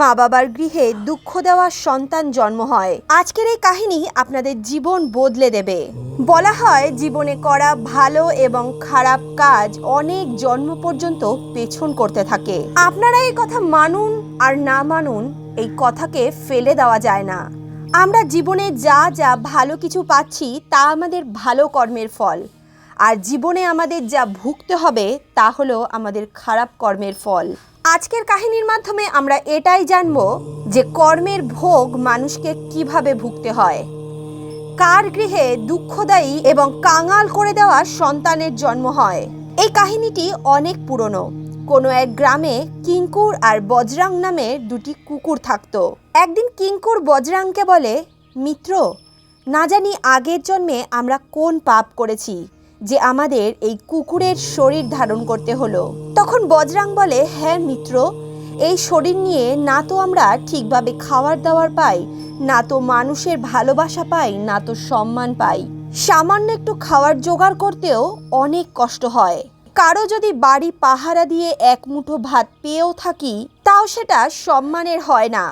মা বাবার গৃহে দুঃখ দেওয়া সন্তান জন্ম হয়। আজকের এই কাহিনী আপনাদের জীবন বদলে দেবে। বলা হয়, জীবনে করা ভালো এবং খারাপ কাজ অনেক জন্ম পর্যন্ত পেছন করতে থাকে। আপনারা এই কথা মানুন আর না মানুন, এই কথাকে ফেলে দেওয়া যায় না। আমরা জীবনে যা যা ভালো কিছু পাচ্ছি, তা আমাদের ভালো কর্মের ফল। আর জীবনে আমাদের যা ভুগতে হবে, তা হলো আমাদের খারাপ কর্মের ফল। আজকের কাহিনীর মাধ্যমে আমরা এটাই জানব যে কর্মের ভোগ মানুষকে কীভাবে ভুগতে হয়। কার গৃহে দুঃখদায়ী এবং কাঙাল করে দেওয়া সন্তানের জন্ম হয়। এই কাহিনীটি অনেক পুরনো। কোনো এক গ্রামে কিঙ্কুর আর বজরাং নামের দুটি কুকুর থাকতো। একদিন কিঙ্কুর বজরাংকে বলে, মিত্র, না জানি আগের জন্মে আমরা কোন পাপ করেছি? যে আমাদের এই কুকুরের শরীর ধারণ করতে হলো। তখন বজরাং বলে হ্যাঁ মিত্র, এই শরীর নিয়ে না তো আমরা ঠিকভাবে খাবার দাবার পাই, না তো মানুষের ভালোবাসা পাই, না তো সম্মান পাই। সামান্য একটু খাওয়ার জোগাড় করতেও অনেক কষ্ট হয়। কারও যদি বাড়ি পাহারা দিয়ে এক মুঠো ভাত পেয়েও থাকি, তাও সেটা সম্মানের হয় না।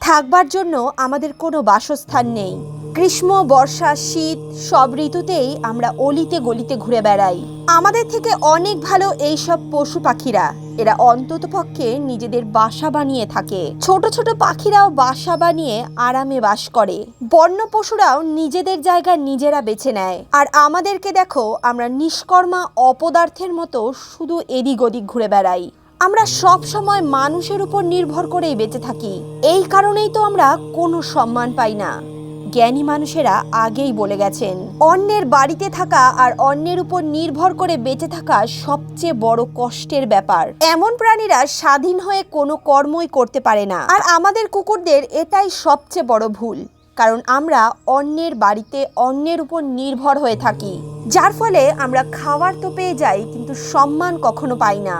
থাকবার জন্য আমাদের কোনো বাসস্থান নেই। গ্রীষ্ম, বর্ষা, শীত, সব ঋতুতেই আমরা অলিতে গলিতে ঘুরে বেড়াই। আমাদের থেকে অনেক ভালো এই সব পশু পাখিরা। এরা অন্ততপক্ষে নিজেদের বাসা বানিয়ে থাকে। ছোট ছোট পাখিরাও বাসা বানিয়ে আরামে বাস করে। বন্য পশুরাও নিজেদের জায়গা নিজেরা বেছে নেয়। আর আমাদেরকে দেখো, আমরা নিষ্কর্মা অপদার্থের মতো শুধু এদিক ওদিক ঘুরে বেড়াই। আমরা সব সময় মানুষের উপর নির্ভর করেই বেঁচে থাকি। এই কারণেই তো আমরা কোনো সম্মান পাই না। জ্ঞানী মানুষেরা আগেই বলে গেছেন, অন্যের বাড়িতে থাকা আর অন্যের উপর নির্ভর করে বেঁচে থাকা সবচেয়ে বড় কষ্টের ব্যাপার। এমন প্রাণীরা স্বাধীন হয়ে কোনো কর্মই করতে পারে না। আর আমাদের কুকুরদের এটাই সবচেয়ে বড় ভুল, কারণ আমরা অন্যের বাড়িতে অন্যের উপর নির্ভর হয়ে থাকি। যার ফলে আমরা খাবার তো পেয়ে যাই, কিন্তু সম্মান কখনো পাই না।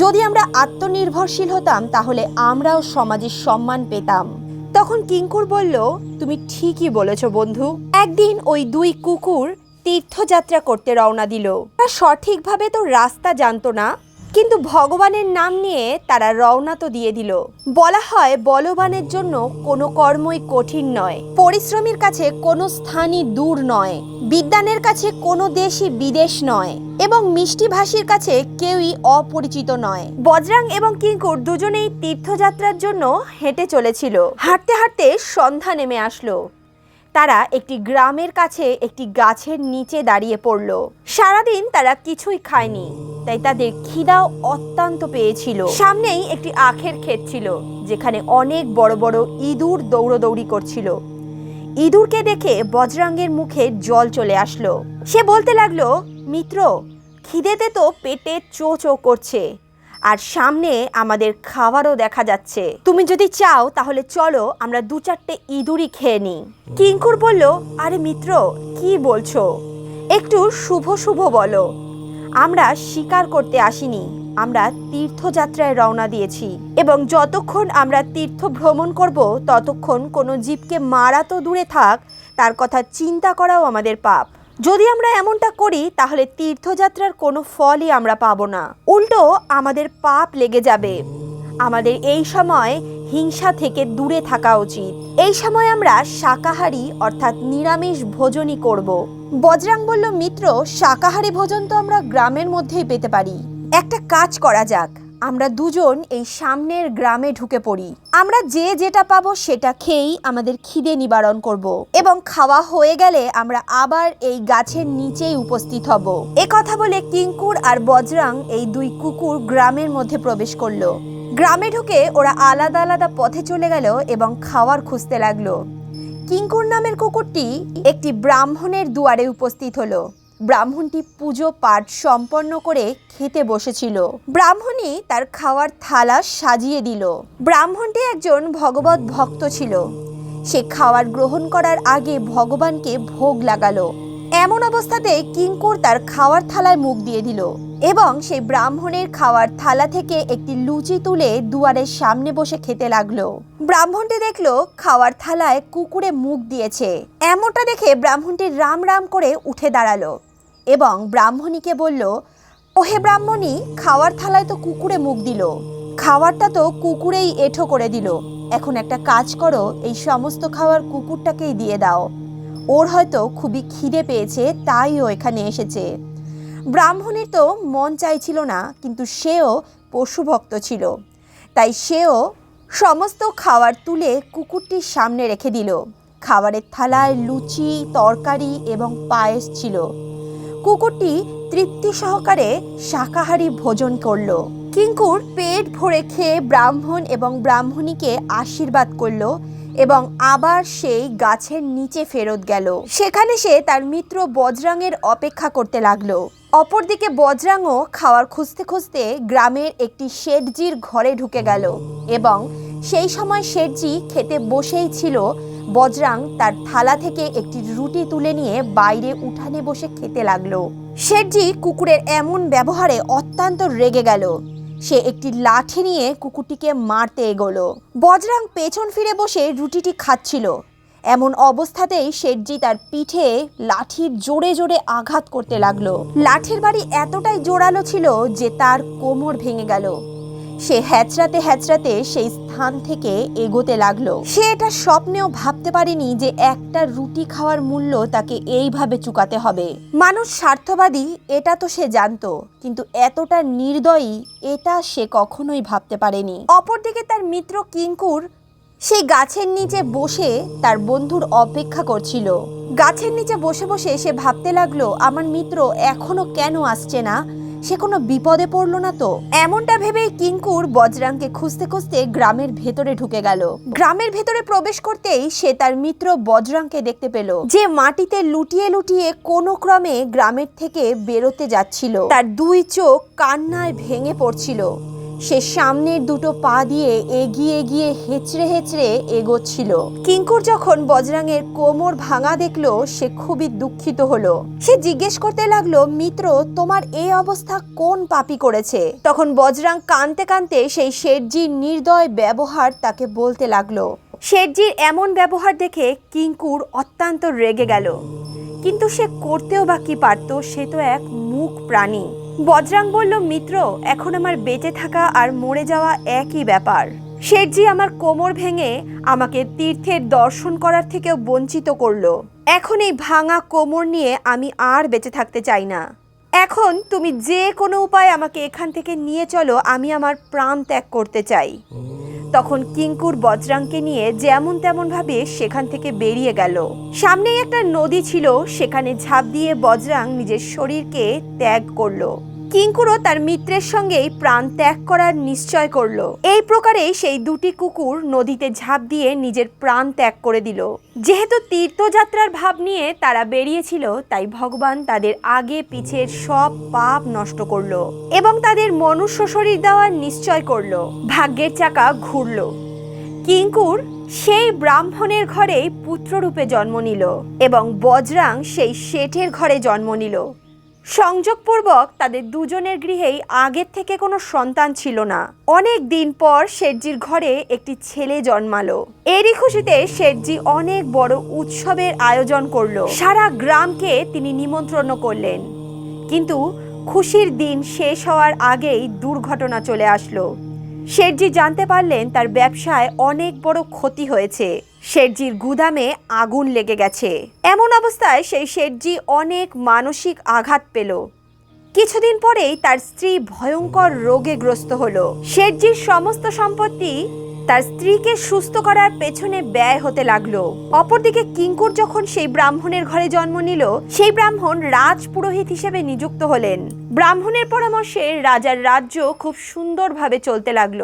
যদি আমরা আত্মনির্ভরশীল হতাম, তাহলে আমরাও সমাজের সম্মান পেতাম। তখন কিঙ্কুর বলল, তুমি ঠিকই বলেছ, বন্ধু। একদিন ওই দুই কুকুর তীর্থযাত্রা করতে রওনা দিল। সঠিকভাবে তো রাস্তা জানতো না কিন্তু ভগবানের নাম নিয়ে তারা রওনা তো দিয়ে দিল। বলা হয় বলবানের জন্য কোনো কর্মই কঠিন নয়। পরিশ্রমীর কাছে কোনো স্থানই দূর নয়। বিদ্যানের কাছে কোনো দেশই বিদেশ নয়। এবং মিষ্টিভাষীর কাছে কেউই অপরিচিত নয়। বজরাং এবং কিঙ্কুর দুজনেই তীর্থযাত্রার জন্য হেঁটে চলেছিল। হাঁটতে হাঁটতে সন্ধ্যা নেমে আসলো। তারা একটি গ্রামের কাছে একটি গাছের নিচে দাঁড়িয়ে পড়ল। সারাদিন তারা কিছুই খায়নি, তাই তাদের খিদাও অত্যন্ত পেয়েছিল। সামনেই একটি আখের ক্ষেত ছিল, যেখানে অনেক বড় বড় ইঁদুর দৌড়দৌড়ি করছিল। ইঁদুরকে দেখে বজরাঙ্গের মুখে জল চলে আসলো। সে বলতে লাগল, মিত্র, খিদেতে তো পেটে চো চো করছে। আর সামনে আমাদের খাবারও দেখা যাচ্ছে। তুমি যদি চাও, তাহলে চলো আমরা দু চারটে ইঁদুরি খেয়ে নিই। কিঙ্কুর বলল, আরে মিত্র, কি বলছো? একটু শুভ শুভ বলো। আমরা শিকার করতে আসিনি। আমরা তীর্থযাত্রায় রওনা দিয়েছি এবং যতক্ষণ আমরা তীর্থ ভ্রমণ করব, ততক্ষণ কোনো জীবকে মারা তো দূরে থাক, তার কথা চিন্তা করাও আমাদের পাপ। যদি আমরা এমনটা করি, তাহলে তীর্থযাত্রার কোনো ফলই আমরা পাবো না। উল্টো, আমাদের পাপ লেগে যাবে। আমাদের এই সময় হিংসা থেকে দূরে থাকা উচিত। এই সময় আমরা শাকাহারী, অর্থাৎ নিরামিষ ভোজনই করব। বজরাং বলল, মিত্র, শাকাহারী ভোজন তো আমরা গ্রামের মধ্যেই পেতে পারি। একটা কাজ করা যাক। আমরা দুজন এই সামনের গ্রামে ঢুকে পড়ি। আমরা যে যেটা পাবো সেটা খেয়েই আমাদের খিদে নিবারণ করব এবং খাওয়া হয়ে গেলে আমরা আবার এই গাছের নিচেই উপস্থিত হব। এ কথা বলে কিঙ্কুর আর বজরাং এই দুই কুকুর গ্রামের মধ্যে প্রবেশ করল। গ্রামে ঢুকে ওরা আলাদা আলাদা পথে চলে গেল এবং খাওয়ার খুঁজতে লাগল। কিঙ্কুর নামের কুকুরটি একটি ব্রাহ্মণের দুয়ারে উপস্থিত হলো। ব্রাহ্মণটি পুজো পাঠ সম্পন্ন করে খেতে বসেছিল। ব্রাহ্মণী তার খাওয়ার থালা সাজিয়ে দিল। ব্রাহ্মণটি একজন ভগবত ভক্ত ছিল। সে খাওয়ার গ্রহণ করার আগে ভগবানকে ভোগ লাগালো। এমন অবস্থাতে কিঙ্কুর তার খাওয়ার থালায় মুখ দিয়ে দিল এবং সেই ব্রাহ্মণের খাওয়ার থালা থেকে একটি লুচি তুলে দুয়ারের সামনে বসে খেতে লাগল। ব্রাহ্মণটি দেখল খাওয়ার থালায় কুকুরে মুখ দিয়েছে। এমনটা দেখে ব্রাহ্মণটি রাম রাম করে উঠে দাঁড়াল। এবং ব্রাহ্মণীকে বলল, ওহে ব্রাহ্মণী, খাওয়ার থালায় তো কুকুরে মুখ দিল। খাওয়ারটা তো কুকুরেই এঠো করে দিল। এখন একটা কাজ করো, এই সমস্ত খাওয়ার কুকুরটাকেই দিয়ে দাও। ওর হয়তো খুবই খিদে পেয়েছে, তাই ও এখানে এসেছে। ব্রাহ্মণীর তো মন চাইছিল না, কিন্তু সেও পশুভক্ত ছিল। তাই সেও সমস্ত খাবার তুলে কুকুরটির সামনে রেখে দিল। খাবারের থালায় লুচি, তরকারি এবং পায়েস ছিল। কুকুরটি তৃপ্তি সহকারে শাকাহারী ভোজন করল। কিঙ্কুর পেট ভরে খেয়ে ব্রাহ্মণ এবং ব্রাহ্মণীকে আশীর্বাদ করল এবং আবার সেই গাছের নিচে ফেরত গেল। সেখানে সে তার মিত্র বজরাঙের অপেক্ষা করতে লাগল। অপরদিকে বজরাংও খাওয়ার খুঁজতে খুঁজতে গ্রামের একটি শেঠজির ঘরে ঢুকে গেল এবং সেই সময় শেঠজি খেতে বসেই ছিল বজরাং তার থালা থেকে একটি রুটি তুলে নিয়ে বাইরে উঠানে বসে খেতে লাগল। শেঠজি কুকুরের এমন ব্যবহারে অত্যন্ত রেগে গেল। সে একটি লাঠি নিয়ে কুকুরটিকে মারতে এগোলো। বজরাং পেছন ফিরে বসে রুটিটি খাচ্ছিল। এমন অবস্থাতেই শেঠজি তার পিঠে লাঠির জোরে জোরে আঘাত করতে লাগল। লাঠির বাড়ি এতটাই জোরালো ছিল যে তার কোমর ভেঙে গেল। সে হ্যাচড়াতে হ্যাচড়াতে সেই স্থান থেকে এগোতে লাগল। সে এটা স্বপ্নেও ভাবতে পারেনি যে একটা রুটি খাওয়ার মূল্য তাকে এইভাবে চুকাতে হবে। মানুষ স্বার্থবাদী, এটা তো সে জানতো, কিন্তু এতটা নির্দয়ী, এটা সে কখনোই ভাবতে পারেনি। অপরদিকে তার মিত্র কিঙ্কুর সেই গাছের নিচে বসে তার বন্ধুর অপেক্ষা করছিল। গাছের নিচে বসে বসে সে ভাবতে লাগল, আমার মিত্র এখনও কেন আসছে না? সে কোনো বিপদে পড়ল না তো। এমনটা ভেবে কিঙ্কুর বজরাংকে খুঁজতে খুঁজতে গ্রামের ভেতরে ঢুকে গেল। গ্রামের ভেতরে প্রবেশ করতেই সে তার মিত্র বজরাংকে দেখতে পেল, যে মাটিতে লুটিয়ে লুটিয়ে কোনো ক্রমে গ্রামের থেকে বেরোতে যাচ্ছিল। তার দুই চোখ কান্নায় ভেঙে পড়ছিল। সে সামনের দুটো পা দিয়ে এগিয়ে এগিয়ে হেঁচড়ে হেঁচড়ে এগোচ্ছিল। কিঙ্কুর যখন বজরাঙের কোমর ভাঙা দেখল, সে খুবই দুঃখিত হলো। সে জিজ্ঞেস করতে লাগল, মিত্র, তোমার এই অবস্থা কোন পাপি করেছে? তখন বজরাং কানতে কানতে সেই শেঠজির নির্দয় ব্যবহার তাকে বলতে লাগল, শেঠজির এমন ব্যবহার দেখে কিঙ্কুর অত্যন্ত রেগে গেল। কিন্তু সে করতেও বা কি পারতো, সে তো এক মুখ প্রাণী। বজরাং বলল, মিত্র, এখন আমার বেঁচে থাকা আর মরে যাওয়া একই ব্যাপার। শেঠজি আমার কোমর ভেঙে আমাকে তীর্থের দর্শন করার থেকেও বঞ্চিত করল। এখন এই ভাঙা কোমর নিয়ে আমি আর বেঁচে থাকতে চাই না। এখন তুমি যে কোনো উপায় আমাকে এখান থেকে নিয়ে চলো, আমি আমার প্রাণ ত্যাগ করতে চাই। তখন কিঙ্কুর বজরাংকে নিয়ে যেমন তেমন ভাবে সেখান থেকে বেরিয়ে গেল। সামনেই একটা নদী ছিল, সেখানে ঝাঁপ দিয়ে বজরাং নিজের শরীরকে ত্যাগ করল। কিঙ্কুরও তার মিত্রের সঙ্গেই প্রাণ ত্যাগ করার নিশ্চয় করল। এই প্রকারে সেই দুটি কুকুর নদীতে ঝাঁপ দিয়ে নিজের প্রাণ ত্যাগ করে দিল। যেহেতু তীর্থযাত্রার ভাব নিয়ে তারা বেরিয়েছিল, তাই ভগবান তাদের আগে পিছের সব পাপ নষ্ট করল এবং তাদের মনুষ্য শরীর দেওয়ার নিশ্চয় করল। ভাগ্যের চাকা ঘুরল। কিঙ্কুর সেই ব্রাহ্মণের ঘরেই পুত্ররূপে জন্ম নিল এবং বজরাং সেই শেঠের ঘরে জন্ম নিল। সংযোগপূর্বক তাদের দুজনের গৃহেই আগের থেকে কোনো সন্তান ছিল না। অনেক দিন পর শেঠজির ঘরে একটি ছেলে জন্মালো। এরই খুশিতে শেঠজি অনেক বড় উৎসবের আয়োজন করল। সারা গ্রামকে তিনি নিমন্ত্রণ করলেন। কিন্তু খুশির দিন শেষ হওয়ার আগেই দুর্ঘটনা চলে আসলো। শেঠজি জানতে পারলেন তার ব্যবসায় অনেক বড় ক্ষতি হয়েছে। শেঠজির গুদামে আগুন লেগে গেছে। এমন অবস্থায় সেই শেঠজি অনেক মানসিক আঘাত পেল। কিছুদিন পরেই তার স্ত্রী ভয়ঙ্কর রোগে গ্রস্ত হলো। শেঠজির সমস্ত সম্পত্তি তার স্ত্রীকে সুস্থ করার পেছনে ব্যয় হতে লাগল। অপরদিকে কিঙ্কুর যখন সেই ব্রাহ্মণের ঘরে জন্ম নিল, সেই ব্রাহ্মণ রাজ পুরোহিত হিসেবে নিযুক্ত হলেন। ব্রাহ্মণের পরামর্শে রাজার রাজ্য খুব সুন্দরভাবে চলতে লাগল।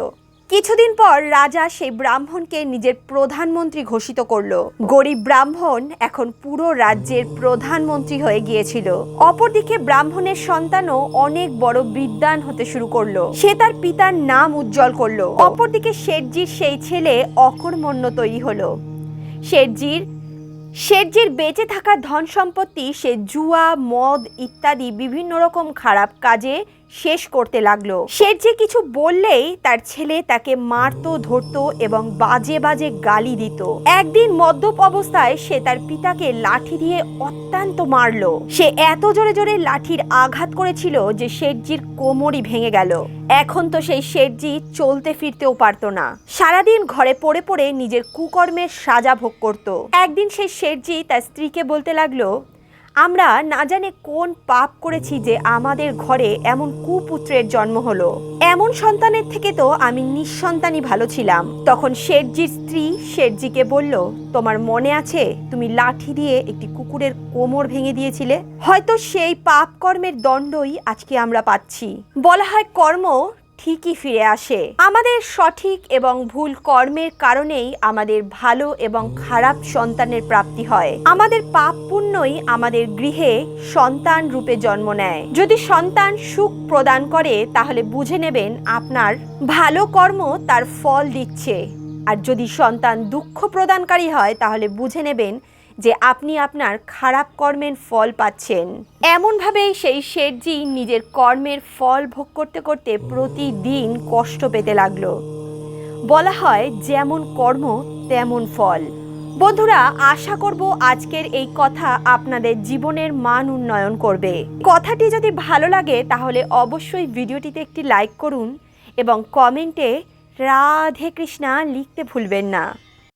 কিছুদিন পর রাজা সেই ব্রাহ্মণকে নিজের প্রধানমন্ত্রী ঘোষিত করল। গরিব ব্রাহ্মণ এখন পুরো রাজ্যের প্রধানমন্ত্রী হয়ে গিয়েছিল। অপরদিকে ব্রাহ্মণের সন্তানও অনেক বড় বিদ্বান হতে শুরু করল। সে তার পিতার নাম উজ্জ্বল করল। অপরদিকে শেঠজির সেই ছেলে অকর্মণ্য তৈরি হলো। শেঠজির শেঠজির বেঁচে থাকা ধন সম্পত্তি, সে জুয়া, মদ ইত্যাদি বিভিন্ন রকম খারাপ কাজে শেষ করতে লাগল। শেঠজি কিছু বললেই তার ছেলে তাকে মারতো, ধরতো এবং বাজে বাজে গালি দিত। একদিন মদ্যপ অবস্থায় সে তার পিতাকে লাঠি দিয়ে অত্যন্ত মারলো। সে এত জোরে জোরে লাঠির আঘাত করেছিল যে শেঠজির কোমরই ভেঙে গেল। এখন তো সেই শেঠজি চলতে ফিরতেও পারতো না। সারাদিন ঘরে পড়ে পড়ে নিজের কুকর্মের সাজা ভোগ করত। একদিন সেই শেঠজি তার স্ত্রীকে বলতে লাগল আমরা না জানে কোন পাপ করেছি যে আমাদের ঘরে এমন কুপুত্রের জন্ম হলো। এমন সন্তানের থেকে তো আমি নিঃসন্তানই ভালো ছিলাম। তখন শেঠজির স্ত্রী শেঠজিকে বলল, তোমার মনে আছে তুমি লাঠি দিয়ে একটি কুকুরের কোমর ভেঙে দিয়েছিলে? হয়তো সেই পাপ কর্মের দণ্ডই আজকে আমরা পাচ্ছি। বলা হয় কর্ম ঠিকই ফিরে আসে। আমাদের সঠিক এবং ভুল কর্মের কারণেই আমাদের ভালো এবং খারাপ সন্তানের প্রাপ্তি হয়। আমাদের পাপ পুণ্যই আমাদের গৃহে সন্তান রূপে জন্ম নেয়। যদি সন্তান সুখ প্রদান করে, তাহলে বুঝে নেবেন আপনার ভালো কর্ম তার ফল দিচ্ছে। আর যদি সন্তান দুঃখ প্রদানকারী হয়, তাহলে বুঝে নেবেন যে আপনি আপনার খারাপ কর্মের ফল পাচ্ছেন। এমনভাবেই সেই শেঠজি নিজের কর্মের ফল ভোগ করতে করতে প্রতিদিন কষ্ট পেতে লাগল। বলা হয় যেমন কর্ম, তেমন ফল। বন্ধুরা, আশা করব আজকের এই কথা আপনাদের জীবনের মান উন্নয়ন করবে। কথাটি যদি ভালো লাগে, তাহলে অবশ্যই ভিডিওটিতে একটি লাইক করুন এবং কমেন্টে রাধে কৃষ্ণা লিখতে ভুলবেন না।